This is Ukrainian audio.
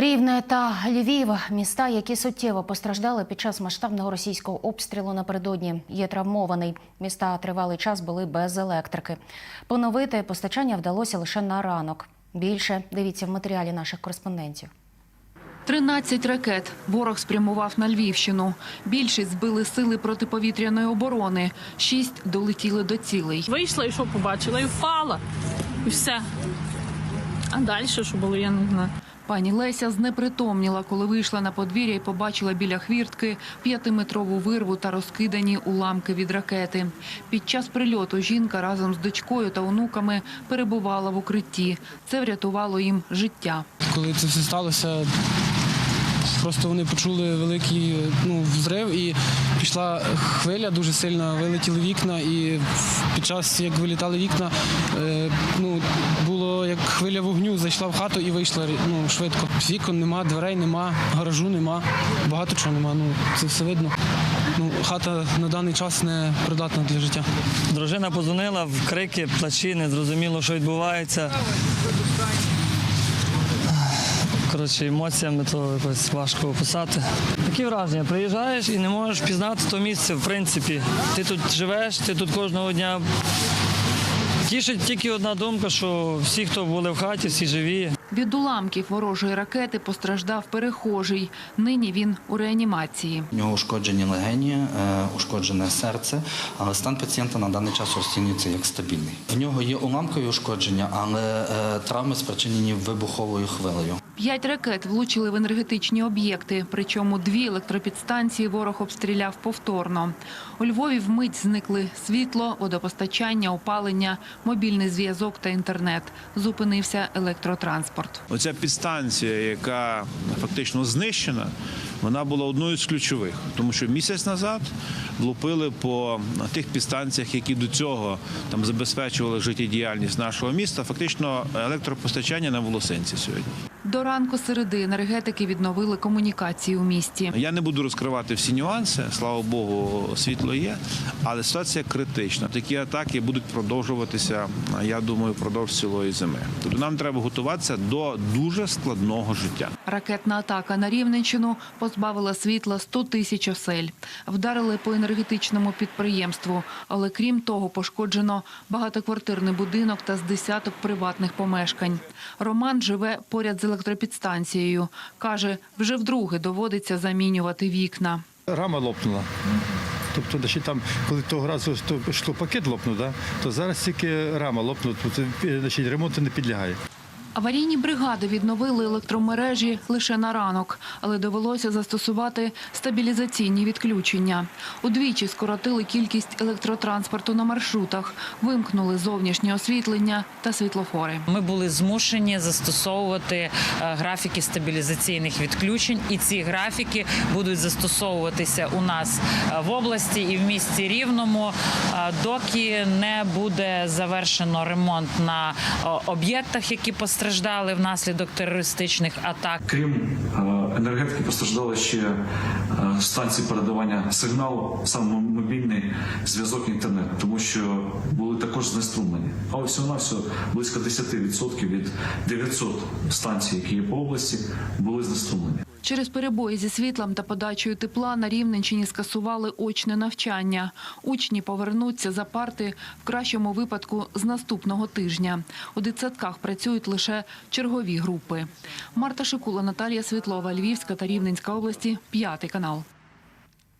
Рівне та Львів – міста, які суттєво постраждали під час масштабного російського обстрілу напередодні. Є травмований. Міста тривалий час були без електрики. Поновити постачання вдалося лише на ранок. Більше дивіться в матеріалі наших кореспондентів. 13 ракет ворог спрямував на Львівщину. Більшість збили сили протиповітряної оборони. Шість долетіли до цілей. Вийшла і що побачила, і впала. І все. А далі що було, я не знаю. Пані Леся знепритомніла, коли вийшла на подвір'я і побачила біля хвіртки п'ятиметрову вирву та розкидані уламки від ракети. Під час прильоту жінка разом з дочкою та онуками перебувала в укритті. Це врятувало їм життя. Коли це все сталося, просто вони почули великий ну, взрив і пішла хвиля дуже сильна, вилетіли вікна, і під час, як вилітали вікна, е, ну, було як хвиля вогню, зайшла в хату і вийшла ну, швидко. Вікон нема, дверей нема, гаражу нема, багато чого нема. Ну, це все видно. Ну, хата на даний час не придатна для життя. Дружина позвонила в крики, плачі, не зрозуміло, що відбувається. Коротше, емоціями то якось важко описати. Такі враження. Приїжджаєш і не можеш пізнати то місце, в принципі. Ти тут живеш, ти тут кожного дня. Тішить тільки одна думка, що всі, хто були в хаті, всі живі. Від уламків ворожої ракети постраждав перехожий. Нині він у реанімації. У нього ушкоджені легені, е, ушкоджене серце, але стан пацієнта на даний час оцінюється як стабільний. В нього є уламкові ушкодження, але е, травми спричинені вибуховою хвилею. П'ять ракет влучили в енергетичні об'єкти, причому дві електропідстанції ворог обстріляв повторно. У Львові вмить зникли світло, водопостачання, опалення, мобільний зв'язок та інтернет. Зупинився електротранспорт. Оця підстанція, яка фактично знищена, вона була одною з ключових, тому що місяць назад влупили по тих підстанціях, які до цього там забезпечували життєдіяльність нашого міста. Фактично електропостачання на волосинці сьогодні. До ранку середи енергетики відновили комунікації у місті. Я не буду розкривати всі нюанси. Слава Богу, світло є, але ситуація критична. Такі атаки будуть продовжуватися. Я думаю, впродовж цілої зими. Тобто нам треба готуватися до дуже складного життя. Ракетна атака на Рівненщину позбавила світла 100 тисяч осель. Вдарили по енергетичному підприємству, але крім того, пошкоджено багатоквартирний будинок та з десяток приватних помешкань. Роман живе поряд з електропідстанцією. Каже, вже вдруге доводиться замінювати вікна. Рама лопнула. Тобто, значить, там, коли того разу то що пакет лопнув, да, то зараз тільки рама лопнула, тобто, значить, ремонту не підлягає. Аварійні бригади відновили електромережі лише на ранок, але довелося застосувати стабілізаційні відключення. Удвічі скоротили кількість електротранспорту на маршрутах, вимкнули зовнішнє освітлення та світлофори. Ми були змушені застосовувати е, графіки стабілізаційних відключень, і ці графіки будуть застосовуватися у нас е, в області і в місті Рівному, е, доки не буде завершено ремонт на об'єктах, які постраждали внаслідок терористичних атак. Крім е, енергетики, постраждали ще е, станції передавання сигналу, саме мобільний зв'язок інтернет, тому що були також знеструмлені. А ось на все близько 10% від 900 станцій, які є по області, були знеструмлені. Через перебої зі світлом та подачею тепла на Рівненщині скасували очне навчання. Учні повернуться за парти в кращому випадку з наступного тижня. У дитсадках працюють лише чергові групи. Марта Шикула, Наталія Світлова, Львівська та Рівненська області, п'ятий канал.